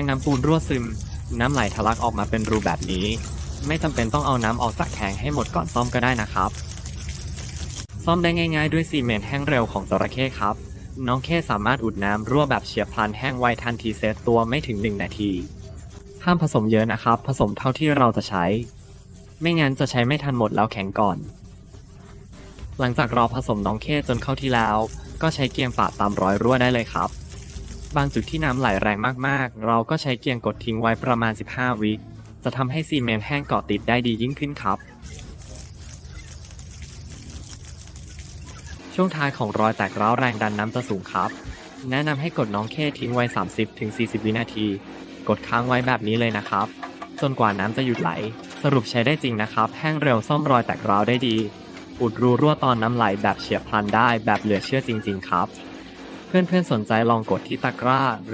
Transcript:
งน้ำปูนรั่วซึม น้ำไหลทะลักออกมาเป็นรูแบบนี้ ไม่จำเป็นต้องเอาน้ำออกจากแข็งให้หมดก่อนซ่อมก็ได้นะครับ ซ่อมได้ง่ายๆด้วยซีเมนต์แห้งเร็วของจระเข้ครับ น้องเข้สามารถอุดน้ำรั่วแบบเฉียบพลันแห้งไวทันทีเซตตัวไม่ถึง 1 นาที ห้ามผสมเยอะนะครับ ผสมเท่าที่เราจะใช้ ไม่งั้นจะใช้ไม่ทันหมดแล้วแข็งก่อน หลังจากเราผสมน้องเข้จนเข้าที่แล้ว ก็ใช้เกียงปาดตามรอยรั่วได้เลยครับ บางจุดที่น้ำไหลแรงมากๆ เราก็ใช้เกียงกดทิ้งไว้ประมาณ 15 วิจะทำให้ซีเมนต์แห้งเกาะติดได้ดียิ่งขึ้นครับ ช่วงท้ายของรอยแตกร้าวแรงดันน้ำจะสูงครับ แนะนำให้กดน้องเข้ทิ้งไว้ 30-40 วินาที กดค้างไว้แบบนี้เลยนะครับ จนกว่าน้ำจะหยุดไหล สรุปใช้ได้จริงนะครับ แห้งเร็วซ่อมรอยแตกร้าวได้ดี อุดรูรั่วตอนน้ำไหลแบบเฉียบพลันได้แบบเหลือเชื่อจริง ๆ ครับ เพื่อนๆสนใจลองกดที่ตะกร้า